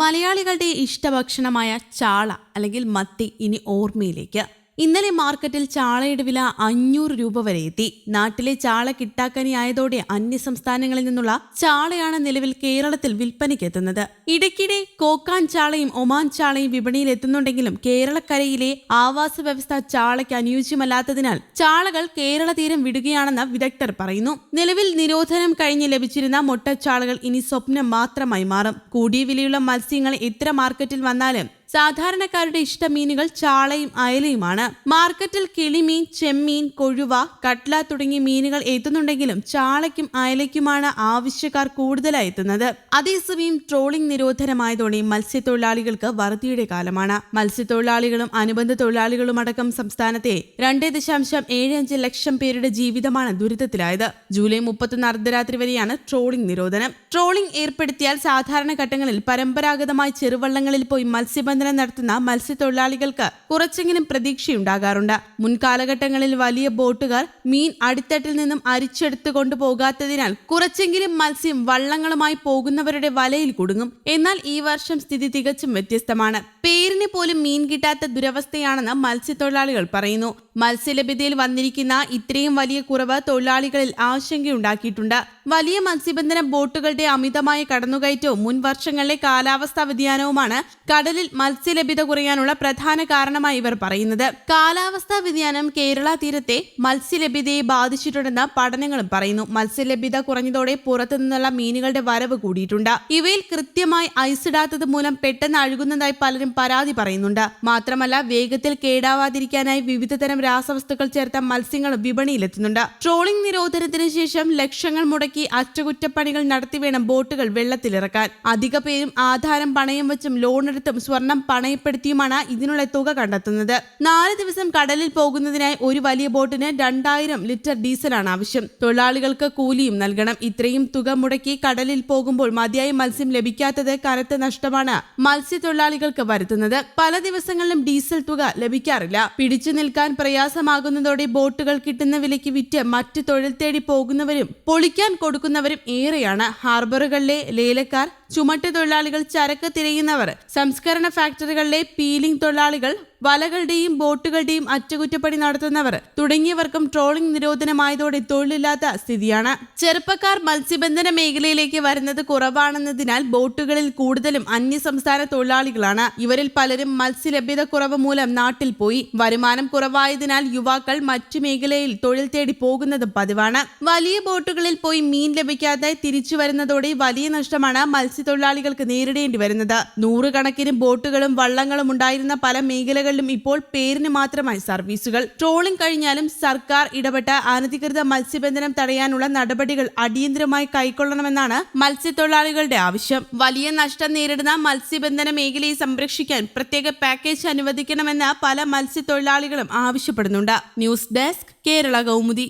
മലയാളികളുടെ ഇഷ്ടഭക്ഷണമായ ചാള അല്ലെങ്കിൽ മത്തി ഇനി ഓർമ്മയിലേക്ക്. ഇന്നലെ മാർക്കറ്റിൽ ചാളയുടെ വില അഞ്ഞൂറ് രൂപ വരെ എത്തി. നാട്ടിലെ ചാള കിട്ടാക്കനി ആയതോടെ അന്യ സംസ്ഥാനങ്ങളിൽ നിന്നുള്ള ചാളയാണ് നിലവിൽ കേരളത്തിൽ വിൽപ്പനയ്ക്ക് എത്തുന്നത്. ഇടയ്ക്കിടെ കോക്കാൻ ചാളയും ഒമാൻ ചാളയും വിപണിയിൽ എത്തുന്നുണ്ടെങ്കിലും കേരളക്കരയിലെ ആവാസ വ്യവസ്ഥ ചാളയ്ക്ക് അനുയോജ്യമല്ലാത്തതിനാൽ ചാളകൾ കേരള തീരം വിടുകയാണെന്ന് വിദഗ്ധർ പറയുന്നു. നിലവിൽ നിരോധനം കഴിഞ്ഞ് ലഭിച്ചിരുന്ന മുട്ടച്ചാളകൾ ഇനി സ്വപ്നം മാത്രമായി മാറും. കൂടിയ വിലയുള്ള മത്സ്യങ്ങൾ എത്ര മാർക്കറ്റിൽ വന്നാലും സാധാരണക്കാരുടെ ഇഷ്ടമീനുകൾ ചാളയും അയലയുമാണ്. മാർക്കറ്റിൽ കിളിമീൻ ചെമ്മീൻ കൊഴുവ കട്ല തുടങ്ങിയ മീനുകൾ എത്തുന്നുണ്ടെങ്കിലും ചാളയ്ക്കും അയലയ്ക്കുമാണ് ആവശ്യക്കാർ കൂടുതലായി എത്തുന്നത്. അതേസമയം ട്രോളിംഗ് നിരോധനമായതോടെ മത്സ്യത്തൊഴിലാളികൾക്ക് വറുതിയുടെ കാലമാണ്. മത്സ്യത്തൊഴിലാളികളും അനുബന്ധ തൊഴിലാളികളും അടക്കം സംസ്ഥാനത്തെ രണ്ട് ദശാംശം ഏഴ് അഞ്ച് ലക്ഷം പേരുടെ ജീവിതമാണ് ദുരിതത്തിലായത്. ജൂലൈ മുപ്പത്തൊന്ന് അർദ്ധരാത്രി വരെയാണ് ട്രോളിംഗ് നിരോധനം. ട്രോളിംഗ് ഏർപ്പെടുത്തിയാൽ സാധാരണ ഘട്ടങ്ങളിൽ പരമ്പരാഗതമായി ചെറുവള്ളങ്ങളിൽ പോയി മത്സ്യബന്ധനം നടത്തുന്ന മത്സ്യത്തൊഴിലാളികൾക്ക് കുറച്ചെങ്കിലും പ്രതീക്ഷയുണ്ടാകാറുണ്ട്. മുൻകാലഘട്ടങ്ങളിൽ വലിയ ബോട്ടുകാർ മീൻ അടിത്തട്ടിൽ നിന്നും അരിച്ചെടുത്തു കൊണ്ടുപോകാത്തതിനാൽ കുറച്ചെങ്കിലും മത്സ്യം വള്ളങ്ങളുമായി പോകുന്നവരുടെ വലയിൽ കുടുങ്ങും. എന്നാൽ ഈ വർഷം സ്ഥിതി തികച്ചും വ്യത്യസ്തമാണ്. പോലും മീൻ കിട്ടാത്ത ദുരവസ്ഥയാണെന്ന് മത്സ്യത്തൊഴിലാളികൾ പറയുന്നു. മത്സ്യലഭ്യതയിൽ വന്നിരിക്കുന്ന ഇത്രയും വലിയ കുറവ് തൊഴിലാളികളിൽ ആശങ്കയുണ്ടാക്കിയിട്ടുണ്ട്. വലിയ മത്സ്യബന്ധന ബോട്ടുകളുടെ അമിതമായ കടന്നുകയറ്റവും മുൻ വർഷങ്ങളിലെ കാലാവസ്ഥാ വ്യതിയാനവുമാണ് കടലിൽ മത്സ്യലഭ്യത കുറയാനുള്ള പ്രധാന കാരണമായി ഇവർ പറയുന്നത്. കാലാവസ്ഥാ വ്യതിയാനം കേരള തീരത്തെ മത്സ്യലഭ്യതയെ ബാധിച്ചിട്ടുണ്ടെന്ന് പഠനങ്ങളും പറയുന്നു. മത്സ്യലഭ്യത കുറഞ്ഞതോടെ പുറത്തുനിന്നുള്ള മീനുകളുടെ വരവ് കൂടിയിട്ടുണ്ട്. ഇവയിൽ കൃത്യമായി ഐസിടാത്തത് മൂലം പെട്ടെന്ന് അഴുകുന്നതായി പലരും പരാതി പറയുന്നുണ്ട്. മാത്രമല്ല വേഗത്തിൽ കേടാവാതിരിക്കാനായി വിവിധ തരം രാസവസ്തുക്കൾ ചേർത്ത മത്സ്യങ്ങളും വിപണിയിലെത്തുന്നുണ്ട്. ട്രോളിംഗ് നിരോധനത്തിന് ശേഷം ലക്ഷങ്ങൾ മുടക്കി അറ്റകുറ്റപ്പണികൾ നടത്തി വേണം ബോട്ടുകൾ വെള്ളത്തിലിറക്കാൻ. അധിക പേരും ആധാരം പണയം വെച്ചും ലോണെടുത്തും സ്വർണം പണയപ്പെടുത്തിയുമാണ് ഇതിനുള്ള തുക കണ്ടെത്തുന്നത്. നാല് ദിവസം കടലിൽ പോകുന്നതിനായി ഒരു വലിയ ബോട്ടിന് രണ്ടായിരം ലിറ്റർ ഡീസലാണ് ആവശ്യം. തൊഴിലാളികൾക്ക് കൂലിയും നൽകണം. ഇത്രയും തുക മുടക്കി കടലിൽ പോകുമ്പോൾ മതിയായ മത്സ്യം ലഭിക്കാത്തത് കനത്ത നഷ്ടമാണ് മത്സ്യത്തൊഴിലാളികൾക്ക് വരുത്തുന്നത്. പല ദിവസങ്ങളിലും ഡീസൽ തുക ലഭിക്കാറില്ല. പിടിച്ചു നിൽക്കാൻ പ്രയാസമാകുന്നതോടെ ബോട്ടുകൾ കിട്ടുന്ന വിലയ്ക്ക് വിറ്റ് മറ്റു തൊഴിൽ തേടി പോകുന്നവരും പൊളിക്കാൻ കൊടുക്കുന്നവരും ഏറെയാണ്. ഹാർബറുകളിലെ ലേലക്കാർ ചുമട്ട് തൊഴിലാളികൾ ചരക്ക് തിരയുന്നവർ സംസ്കരണ ഫാക്ടറികളിലെ പീലിംഗ് തൊഴിലാളികൾ വലകളുടെയും ബോട്ടുകളുടെയും അറ്റകുറ്റപ്പണി നടത്തുന്നവർ തുടങ്ങിയവർക്കും ട്രോളിംഗ് നിരോധനമായതോടെ തൊഴിലില്ലാത്ത സ്ഥിതിയാണ്. ചെറുപ്പക്കാർ മത്സ്യബന്ധന മേഖലയിലേക്ക് വരുന്നത് കുറവാണെന്നതിനാൽ ബോട്ടുകളിൽ കൂടുതലും അന്യസംസ്ഥാന തൊഴിലാളികളാണ്. ഇവരിൽ പലരും മത്സ്യലഭ്യത കുറവ് മൂലം നാട്ടിൽ പോയി. വരുമാനം കുറവായതിനാൽ യുവാക്കൾ മറ്റു മേഖലയിൽ തൊഴിൽ തേടി പോകുന്നത് പതിവാണ്. വലിയ ബോട്ടുകളിൽ പോയി മീൻ ലഭിക്കാതെ തിരിച്ചു വരുന്നതോടെ വലിയ നഷ്ടമാണ് മത്സ്യത്തൊഴിലാളികൾക്ക് നേരിടേണ്ടി വരുന്നത്. നൂറുകണക്കിന് ബോട്ടുകളും വള്ളങ്ങളും ഉണ്ടായിരുന്ന പല മേഖലകളിലും ഇപ്പോൾ പേരിന് മാത്രമായി സർവീസുകൾ. ട്രോളിംഗ് കഴിഞ്ഞാലും സർക്കാർ ഇടപെട്ട അനധികൃത മത്സ്യബന്ധനം തടയാനുള്ള നടപടികൾ അടിയന്തരമായി കൈക്കൊള്ളണമെന്നാണ് മത്സ്യത്തൊഴിലാളികളുടെ ആവശ്യം. വലിയ നഷ്ടം നേരിടുന്ന മത്സ്യബന്ധന മേഖലയെ സംരക്ഷിക്കാൻ പ്രത്യേക പാക്കേജ് അനുവദിക്കണമെന്ന് പല മത്സ്യത്തൊഴിലാളികളും ആവശ്യപ്പെടുന്നുണ്ട്. News desk Kerala Kaumudi.